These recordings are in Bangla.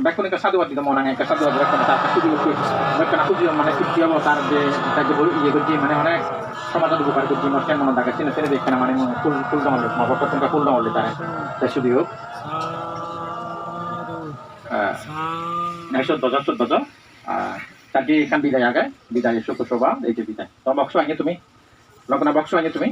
একটা সাধুবাদ দিতে মনে একটা সাধুবাদ বেকন তার খুবই বেকন খুবই মানে কি অবস্থা তার যে তাকে বলি ইয়ে করছি মানে অনেক সমাজের উপকার করছি মনে মনে দেখা চিনে ছেড়ে দেখে না মানে ফুল ফুল ডাউনলে মহাপত তোমরা ফুল ডাউনলে তারা তাই শুধু হোক একশো দশ তাকে এখান বিদায় আগে বিদায় সুখ শোভা এই যে বিদায় তো বক্স আগে তুমি আগে তুমি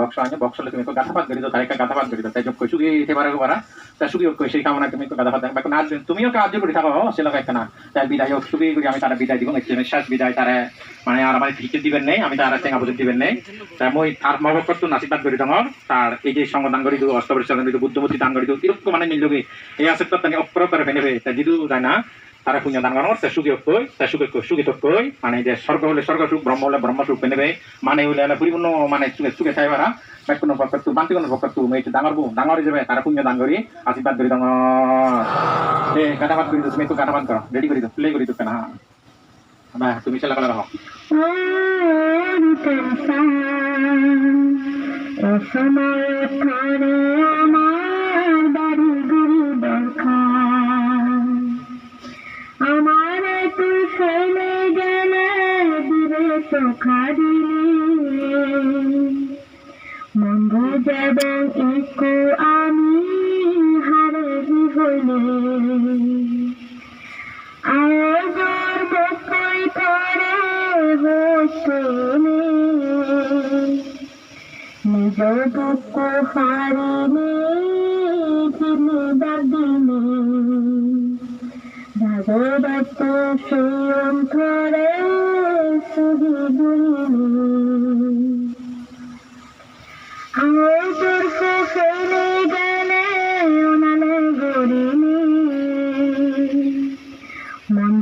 বক্স আগে বক্স তুমি তো গাথাপাত করি তো তারিখে গাথাপাত করি তো তাই যোগ সুগি দিতে পারো পারা তা সুগি হোক, সেই কামনা তুমি তো গাথাপাত দেখবে না তুমিও কাজ করি থাকো সে লোক না। তাই বিদায় হোক সুগি করি আমি তারা বিদায় দিব শেষ বিদায় তারা মানে আর আমার টিকিট দিবেন নেই, আমি তারা চেঙ্গা বুঝে দিবেন নেই। তাই মই তার মহবত নাসিবাদ করি তোমার তার এই যে সঙ্গ দান করি দিও অষ্টপরিচয় দিও বুদ্ধমতি দান করি দিও, এরকম মানে নিলগে এই আছে তো তাকে অপর করে ফেলে। তাই যিদু যায় না। তারা পুণ্য দান করার তে সুখী কই তে সুখী সুখী কই মানে যে স্বর্গ হলে স্বর্গ সুখ, ব্রহ্ম হলে ব্রহ্ম সুখ পেনেবে মানে হইলে এলা পরিপূর্ণ মানে সুখে সুখে চাইবারা বাক কোনো ভক্ত বান্তি কোনো ভক্ত তু মেয়ে ডাঙর বউ ডাঙর যাবে তারা পুণ্য দান করি আশীর্বাদ করি ডাঙর গানাবাদ করি তুমি তো গানাবাদ করো রেডি করি তো প্লে করি তো কেনা বা, তুমি চেলা কলা রাখো সময় পরে দিবে চোখা দিলে মন বুঝাবেন একটু আমি হারে হইলে আয়োজন বকই করে হোসেনে। নিজ দুঃখ হারিনে তিনি দাদিনে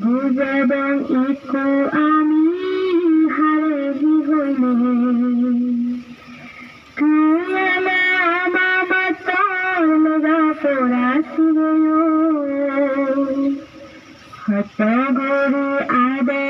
বুঝাবেন একটু আমি হারে হইলে তুই আমার বাবার লগা পড়াছিল হত গরু আদে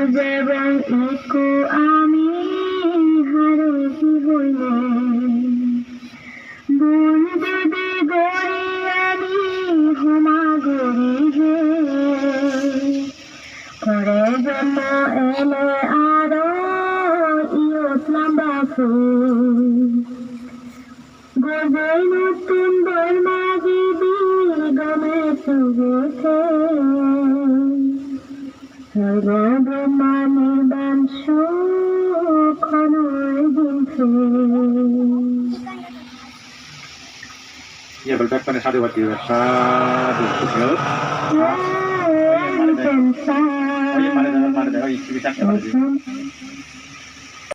মন বুঝাবেন একটু আমি হারে হইলে ভুল যদি গড়ি আমি গড়ি হে করে জন্ম এলে আরও নতুন বই মাঝি দিল গমে সুগেছে সর্বব্রহ্মা নির্বাণ সুখন দিনছে ইয়ে বল বেকনে সাধুবাদ দিও সাধু সুখী হোক ওই মারে দাও মারে দাও এই